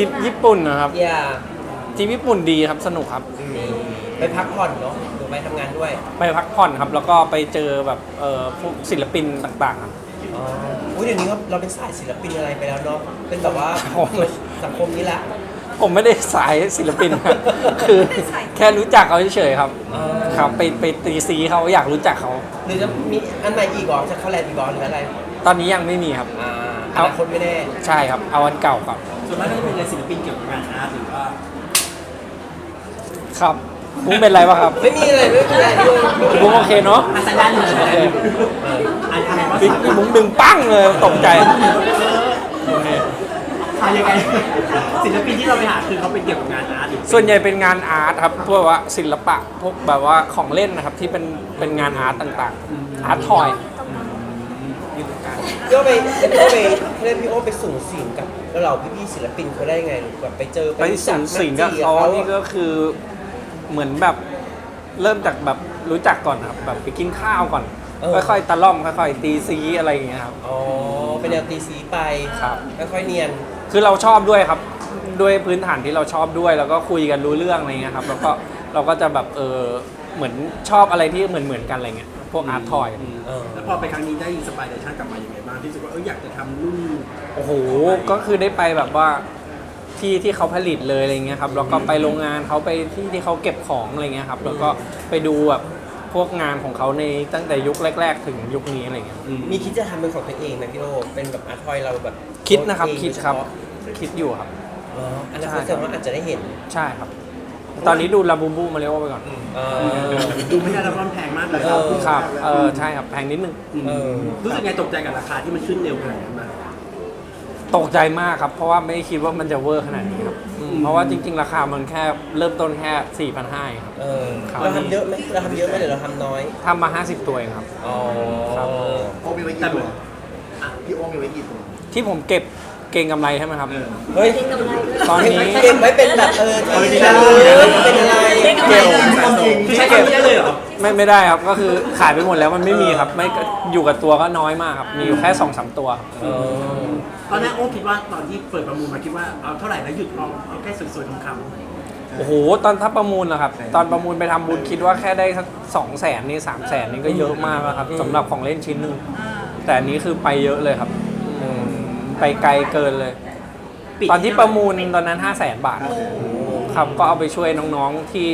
ทริปญี่ปุ่นนะครับอย่าทริปญี่ปุ่นดีครับสนุกครับ ไปพักผ่อนเนาะหรือไปทำงานด้วยไปพักผ่อนครับ แล้วก็ไปเจอแบบเอ่อพวกศิลปินต่างๆครับ อ๋ออุ้ยเดี๋ยวนี้เราเราเป็นสายศิลปินอะไรไปแล้วเนาะเป็นแบบว่าโอ้ย สังคมนี้ละผมไม่ได้สายศิลปินครับ คือแค่รู้จักเขาเฉยๆครับอ๋อครับไปไปตีซีเขาอยากรู้จักเขา หรือจะมีอันใหม่อีกเหรอจะเข้าแลนด์อีกเหรอหรืออะไรตอนนี้ยังไม่มีครับ อ่าอ เอานาคตไม่แน่ใช่ครับ เอาวันเก่าครับส่วนมากก็จะเป็นงานศิลปินเกี่ยวกับงานอาร์ตหรือว่าครับมุ้งเป็นไรปะครับไม่มีอะไรไม่มีอะไรด้วยมุ้งโอเคเนาะอาสันด้านหนึ่งเลยโอเคอันอะไรว่าพี่สัตว์พี่มุ้งดึงปั้งเลยตกใจโอเคทายยังไงศิลปินที่เราไปหาคือเขาเป็นเกี่ยวกับงานอาร์ตหรือส่วนใหญ่เป็นงานอาร์ตครับพวกว่าศิลปะพวกแบบว่าของเล่นนะครับที่เป็นเป็นงานอาร์ตต่างๆ อาร์ตทอย พี่โอไปพี่โอไปเล่นพี่โอไปสูงสิงกับแล้วเราพี่ๆศิลปินเขาได้ไงแบบไปเจอไปสูงสิงกับเขานี่ก็คือเหมือนแบบเริ่มจากแบบรู้จักก่อนครับแบบไปกินข้าวก่อน ค่อยๆตะล่อมค่อยๆตีซีอะไรอย่างเงี้ยครับอ๋อเป็นแนวตีสีไปครับค่อยๆเนียนคือเราชอบด้วยครับด้วยพื้นฐานที่เราชอบด้วย แล้วก็คุยกันรู้เรื่องอะไรเงี้ยครับแล้วก็เราก็จะแบบเออเหมือนชอบอะไรที่เหมือนเหมือนๆกันอะไรเงี้ย พวกอาร์ตทอยเออแล้วพอไปครั้งนี้ได้อินสปายเดชั่นกลับมายังไงบ้างที่รู้สึกว่าเอออยากจะทำนู่น โอ้โห ก็คือได้ไปแบบว่าที่ที่เขาผลิตเลยอะไรเงี้ยครับแล้วก็ไปโรงงานเขาไปที่ที่เขาเก็บของอะไรเงี้ยครับ แล้วก็ไปดูแบบพวกงานของเขาในตั้งแต่ยุคแรก ๆ ถึงยุคนี้อะไรเงี้ยมีคิดจะทำเป็นของตัวเองไหมพี่โอเป็นแบบอาร์ทอยเราแบบคิดนะครับเองคิดครับโเฉพาะคิดอยู่ครับอ๋ออนาคตแสดงว่าอาจจะได้เห็นใช่ครับ ตอนนี้ดูลาบูบูมาเรียกว่าไปก่อนเออดูไม่ได้แล้วมันแพง มากเลยเออครับ เออใช่ครับแพงนิดนึงมเออ รู้สึกไงตกใจกับราคาที่มันขึ้นเร็วขนาดนั้นมา ตกใจมากครับ เพราะว่าไม่คิดว่ามันจะเวอร์ขนาดนี้ครับอืมเพราะว่าจริง ๆ ราคามันแค่เริ่มต้นแค่4 5 0 0ครับ เออครับ เราทำเยอะไหมเราทำเยอะไหมหรือเราทำน้อยทำมา 50 ตัวเองครับ อ๋อครับ โอมีไว้กี่ตัวอะพี่โอมีไว้กี่ตัว ที่ผมเก็บเก่งกำไรใช่ไหมครับ เฮ้ยตอนนี้ เก็บไว้เป็นแบบเออที่ระลึกเป็นอะไร เก็บคือใช้คำนี้ได้เลยเหรอ ไม่ไม่ได้ครับ ก็คือขายไปหมดแล้วมันไม่มีครับ ไม่อยู่กับตัวก็น้อยมากครับ มีอยู่แค่2อสตัวครับเออตอนแรกโอ้คิดว่าตอนที่เปิดประมูลมาคิดว่าเอาเท่าไหร่แล้วหยุดเอาเอาแค่สวยๆคำโอ้โห ตอนถ้าประมูลนะครับ ตอนประมูลไปทำบุญคิดว่าแค่ได้สักสองแสนนี่สามแสนนี่ก็เยอะมากแล้วครับสำหรับของเล่นชิ้นหนึ่งแต่อันนี้คือไปเยอะเลยครับอืมไปไกลเกินเลยปิดตอนที่ประมูลตอนนั้น 5 0 0แสนบาทครับ ก็เอาไปช่วยน้องๆที่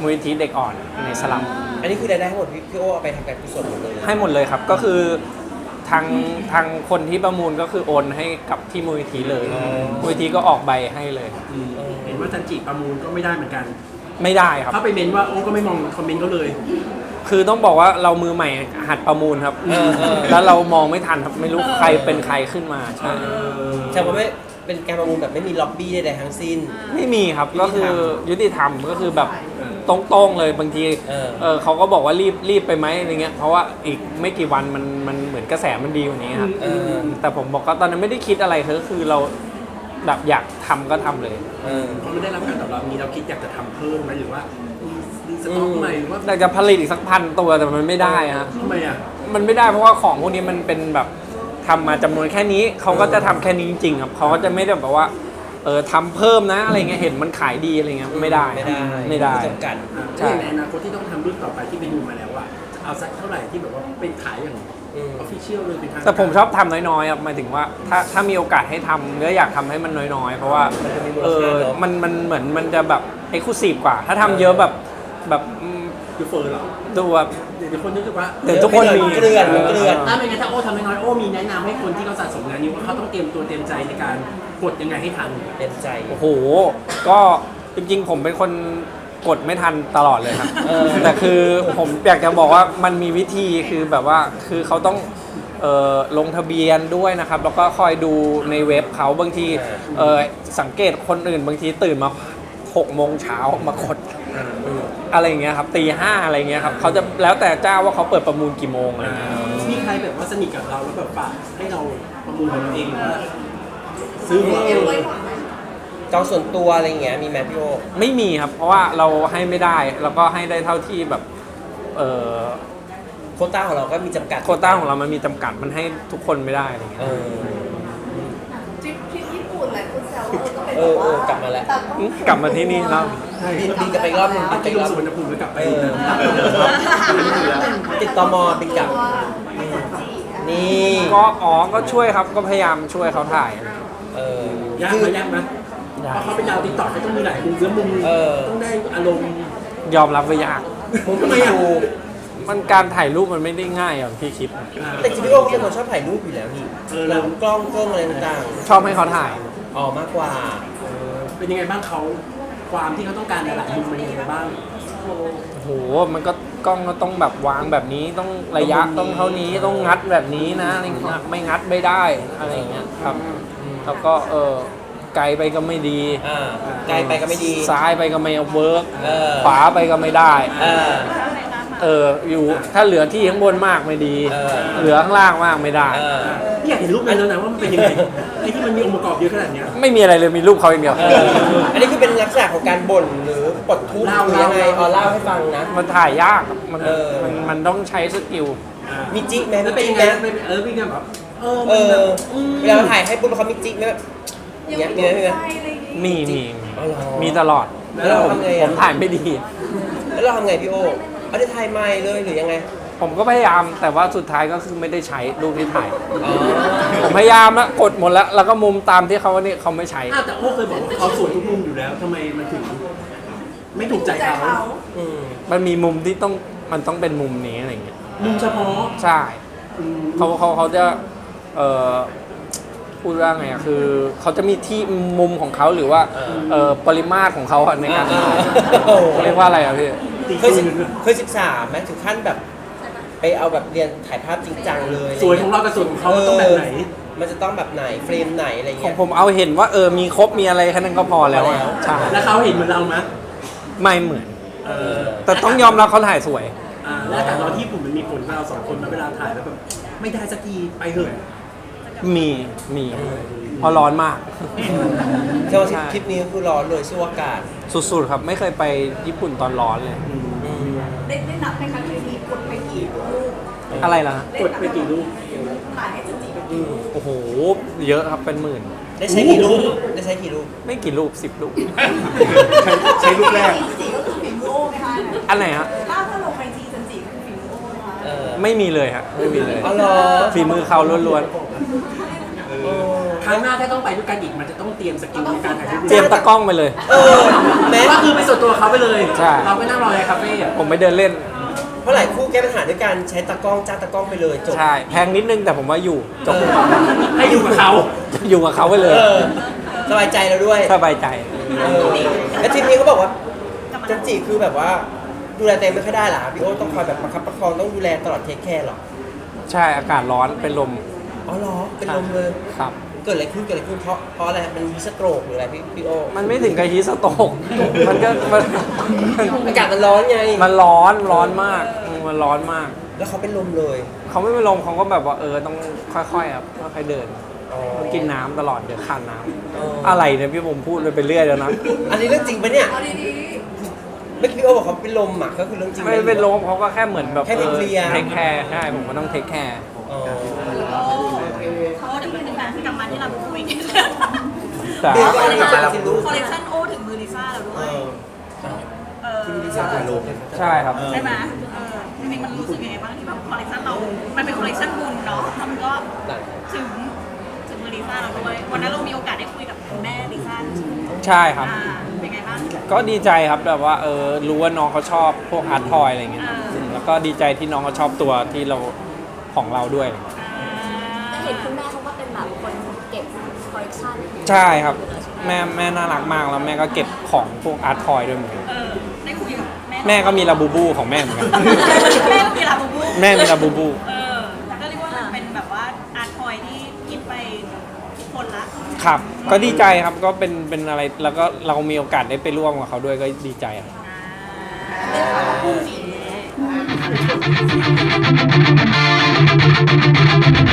มูลนิธิเด็กอ่อนในสลัม อันนี้คือรายได้ทั้งหมดพี่พี่โอเอาไปทำการกุศลหมดเลยให้หมดเลยครับก็คือทางทางคนที่ประมูลก็คือโอนให้กับที่มูลนิธิเลยมูลนิธิก็ออกใบให้เลย อืมเห็นว่าจันจิประมูลก็ไม่ได้เหมือนกัน ไม่ได้ครับถ้าไปเมนว่าโอ้ก็ไม่มองคอมเมนต์เขาเลย คือต้องบอกว่าเรามือใหม่หัดประมูลครับ เออเออ แล้วเรามองไม่ทันครับไม่รู้ใครเป็นใครขึ้นมาใช่แสดงว่าไม่เป็นการประมูลแบบไม่มีล็อบบี้ใดๆทั้งสิ้น ไม่มีครับก็คือยุติธรรมก็คือแบบ ตรงๆเลยบางทีเออ เออเขาก็บอกว่ารีบรีบไปไหมอะไรเงี้ยเพราะว่าอีกไม่กี่วันมันมันเหมือนกระแสมันดีกว่านี้ครับเออ แต่ผมบอกว่าตอนนั้นไม่ได้คิดอะไรก็คือเราแบบอยากทำก็ทำเลย เออ พอไม่ได้รับการตอบรับนี้เราคิดอยากจะทำเพิ่มไหมหรือว่ามีสต็อกใหม่หรือว่าอยากจะผลิตอีกสักพันตัวแต่มันไม่ได้ฮะ ทำไมอะ มันไม่ได้เพราะว่าของพวกนี้มันเป็นแบบทำมาจำนวนแค่นี้เขาก็จะทำแค่นี้จริงๆครับเขาก็จะไม่ได้แบบว่า เออทำเพิ่มนะอะไรเงี้ยเห็นมันขายดีอะไรเงี้ยไม่ได้ไม่ได้ไม่ได้จำกัดอะใช่แล้วในอนาคตที่ต้องทำรุ่นต่อไปที่ไปดูมาแล้วอะจะเอาสักเท่าไหร่ที่แบบว่าเป็นขายอย่างอืมออฟฟิเชียลเลยเป็นทางแต่ผมชอบทำน้อยๆครับหมายถึงว่าถ้าถ้ามีโอกาสให้ทำก็อยากทำให้มันน้อยๆ เพราะว่ามันจะมีมูลเอค่าอเนอะมันมันเหมือนมันจะแบบเอ็กซ์คลูซีฟกว่า ถ้าทำเยอะแบบแบบอืม ยูเฟอร์เหรอดูแบบ เดี๋ยวคนนึกว่าเดี๋ยวทุกคนมี เกลือนเกลือนถ้าไม่งั้นถ้าโอ้ทำน้อยๆโอ้มีแนะนำให้คนที่เขาสะสมงานนี้ว่าเขาต้องเตรียมตัวเตรียมใจในการกดยังไงให้ทันเต็มใจ โอ้โห ก็จริงๆ ผมเป็นคนกดไม่ทันตลอดเลยครับ เออ แต่คือผมอยากจะบอกว่ามันมีวิธีคือแบบว่าคือเขาต้องเอ่อลงทะเบียนด้วยนะครับ แล้วก็คอยดูในเว็บเขาบางทีเอ่อสังเกตคนอื่นบางทีตื่นมาหกโมงเช้ามากด อะไรอย่างเงี้ยครับตีห้าอะไรเงี้ยครับเขาจะแล้วแต่เจ้าว่าเขาเปิดประมูลกี่โมงอะไรเงี้ย มีใครแบบว่าสนิทกับเราแล้วแบบฝากให้เราประมูลของเราเองหรือว่าซื้อของเราเองจองส่วนตัวอะไรอย่างเงี้ยมีไหมพี่โอไม่มีครับ เพราะว่าเราให้ไม่ได้แล้วก็ให้ได้เท่าที่แบบเอ่อโควต้าของเราก็มีจำกัดโควต้าของเรามันมีจำกัดมันให้ทุกคนไม่ได้อะไรเงี้ย เออ ทริปทริปญี่ปุ่นหลายคนแซวเออเออกลับมาแล้ว กลับมาที่นี่แล้วบินบินกลับไปอีกรอบหนึงบิพันกไปที่อีลกรอบงสุวรรณภูมิแล้วกลับไปเออตัดเลยติดตมบินกลับ นี่ ก็อ๋อก็ช่วยครับก็พยายามช่วยเขาถ่ายเออ ยากไหมยากไหมเพราะเขาเป็นดาวติ๊กต็อกเขาต้องมีหลายมุมแล้วมุมเออ ต้องได้อารมณ์ยอมรับว่ายากมุมทำไมอะมันการถ่ายรูปมันไม่ได้ง่ายอย่างที่คิด แต่จริงๆพี่โอ้เขาเป็นคนชอบถ่ายรูปอยู่แล้วนี่เรากล้องเครื่องอะไรต่างชอบให้เขาถ่ายๆ ออกมากกว่า เป็นยังไงบ้างเขาความที่เขาต้องการหลายๆมุมมันยังไงบ้าง โอ้โห มันก็กล้องก็ต้องแบบวางแบบนี้ต้องระยะต้องเท่านี้ต้องงัดแบบนี้นะอะไรเงี้ยไม่งัดไม่ได้อะไรอย่างเงี้ยครับแล้วก็เออไกลไปก็ไม่ดีอ่าไกลไปก็ไม่ดี ซ้ายไปก็ไม่เวิร์กเออ ขวาไปก็ไม่ได้ เออ เอออยู่ถ้าเหลือที่ข้างบนมากไม่ดี เออ เหลือข้างล่างมากไม่ได้ เออพี่อยากเห็นรูปนั้นแล้วนะว่ามันเป็นยังไงไอ้ที่มันมีองค์ประกอบเยอะขนาดเนี้ย ไม่มีอะไรเลยมีรูปเขาอย่างเดียว เออ อันนี้คือเป็นลักษณะของการบ่นหรือปลดทุกข์เล่าหรือยังไงเล่าอ๋อเล่าให้ฟังนะ มันถ่ายยากมันเออ มันมันต้องใช้สกิล มีจิ๊กไหมแล้มีวเป็นจิ๊ยักงไหไงมเออพี่ก็แบบเออเอมันแบอบอืมเวลาเราถ่ายให้ปุ๊บเขามีจิ๊กไหมแบบอย่างเงี้ยมีไหมมีไหมมีมีอ๋อเหรอมีตลอด แล้วเราทำไงผอะมถ่ายไม่ดี แล้วเราทำไงพี่โอเอาได้ถ่ายไม่เลยหรือยังไง ผมก็พยายามแต่ว่าสุดท้ายก็คือไม่ได้ใช้รูปที่ถ่าย อ๋อผมพยายามแล้วกดหมดแล้ว แล้วก็มุมตามที่เขาเนี่ยเขาไม่ใช้ อ้าวแต่โอ้เคยบอกว่าเขาสวยทุกมุมอยู่แล้วทำไมมันถึง ไม่ถูกใจเขา อืมมันมีมุมที่ต้องมันต้องเป็นมุมนี้อะไรเงี้ยมุมเฉพาะใช่อืมเขาเขาเขาจะเอ่อพูดว่าไงอะคือเขาจะมีที่มุมของเขาหรือว่าเอ่อปริมาตรของเขาอะในการถ่ายเขาเรียกว่าอะไรอะพี่ ตีเคยคืศึกนเคยศึกษาไหมถึงขั้นแบบ ไปเอาแบบเรียนถ่ายภาพจริงจังเลยะไรสวยงี้ของเรากับสวยของเขามันต้องแบบไหน มันจะต้องแบบไหนเฟรมไหนอะไรขอเงี้งยผมเอาเห็นว่าเออมีครบมีอะไรแค่นั้นก็พอแล้วอะพอแล้ว ใช่แล้วเขาเห็นเหมือนเราไหมไม่เหมือน เออแต่ต้องยอมรับเขาถ่ายสวย อ่าแล้วอากาศร้อนที่ญี่ปุ่นมันมีผลกับเราสองคนมาเวลาถ่ายแล้วแบบไม่ได้สักทีไปเถอะมีมีเพราะร้อนมากใช่ว่าใช่ทริปนี้ก็คือร้อนเลยสู้อากาศ สุดๆครับ ไม่เคยไปญี่ปุ่นตอนร้อนเลย ได้ได้นับในครั้งที่นี้กดไปกี่รูปอะไรล่ะกดไปกี่รูปถ่ายให้จันจิไปกี่รูปโอ้โห เยอะครับเป็นหมื่น ได้ใช้กี่รูปได้ใช้กี่รูปไม่กี่รูปสิบรูป ใช้รูปแรกจันจิก็คือฝีมือโอ้ไหมคะอันไหนฮะถ้าถ้าลงไอจีจันจิก็คือฝีมือโอ้ไหมคะ เออไม่มีเลยฮะไม่มีเลย อ๋อเหรอ ฝีมือเขาล้วนเออ ครั้งหน้าถ้าต้องไปด้วยกันอีกมันจะต้องเตรียมสกิลในการถ่ายรูปๆเตรียมตะกล้องไปเลย เออแม้ก็คือไปส่วนตัวเขาไปเลย ใช่ เราไปนั่งรอในคาเฟ่อะผมไปเดินเล่น เพราะหลายคู่แก้ปัญหาด้วยการใช้ตากล้องจ้างตากล้องไปเลยจบใช่ แพงนิดนึงแต่ผมว่าอยู่จบให้อยู่กับเขาอยู่กับเขาไปเลยเออสบายใจเราด้วยสบายใจ เออแล้วทริปนี้เขาบอกว่าจันจิคือแบบว่าดูแลตัวเองไม่ค่อยได้เหรอพี่โอ๊ตต้องคอยแบบประคับประคองต้องดูแลตลอดเทคแคร์หรอใช่อากาศร้อนเป็นลมอ๋อเหรอเป็นลมเลย ครับเกิดอะไรขึ้นเกิดอะไรขึ้นเพราะเพราะอะไรมันมีสโตรกหรืออะไรพี่พี่โอมันไม่ถึงกับฮีสโตก มันก็มันอากาศมันร้อนไงมันร้อนร้อนมากอืมมันร้อนมาก แล้วเขาเป็นลมเลยเขาไม่ไปลมเขาก็แบบว่าเออต้องค่อยๆครับค่อยๆเดินอ๋อกินน้ำตลอดเดี๋ยวขาดน้ำอ๋อออะไรเนี่ยพี่ผมพูดไปเรื่อยแล้วนะอันนี้เรื่องจริงปะเนี่ยเอาดีเมื่อกี้พี่โอบอกเขาเป็นลมอะก็คือเรื่องจริงไม่เป็นลมเขาก็แค่เหมือนแบบแค่เป็นเพลียเทคแคร์ใช่ผมก็ต้องเทคแคร์ อ๋อ เขาจะเป็นการกลับ มาที่เราคุยกันแต่เดี๋ยวก็เอากลับมาแล้วสิลูก คอลเลคชันโอถึงมือลิซ่าแล้วด้วเอยอเออที่ดีไซน์ถ่ายรูปใช่ครับ ใช่ไหมเออจริงๆมันรู้สึกยังไงบ้างที่แบบคอลเลคชันเรา มันเป็นคอลเลคชันบุญเนาะแล้วมันก็ถึงถึงมือลิซ่าเราด้วย วันนั้นเรามีโอกาสได้คุยกับคุณแม่ลิซ่าใช่ไหมใช่ครับ อ่าเป็นไงบ้าง ก็ดีใจครับแบบว่าเออรู้ว่าน้องเขาชอบพวกอาร์ตทอยอะไรเงี้ยอ่าอืมแล้วก็ดีใจที่น้องเขาชอบตัวที่เราของเราด้วยเห็นคุณ ใช่ครับ แม่แม่น่ารักมากแล้วแม่ก็เก็บของพวกอาร์ตทอยด้วยเหมือนกันเออได้คุยกับแม่แม่ก็มีลาบูบูของแม่เหมือนกัน แม่ก็มีลาบูบูแม่มีลาบูบู เออก็เรียกว่ามันเป็นแบบว่าอาร์ตทอยที่คิดไปทุกคนละครับ ก็ดีใจครับก็เป็นเป็นอะไรแล้วก็เรามีโอกาสได้ไปร่วมกับเขาด้วยก็ดีใจครับ อ่า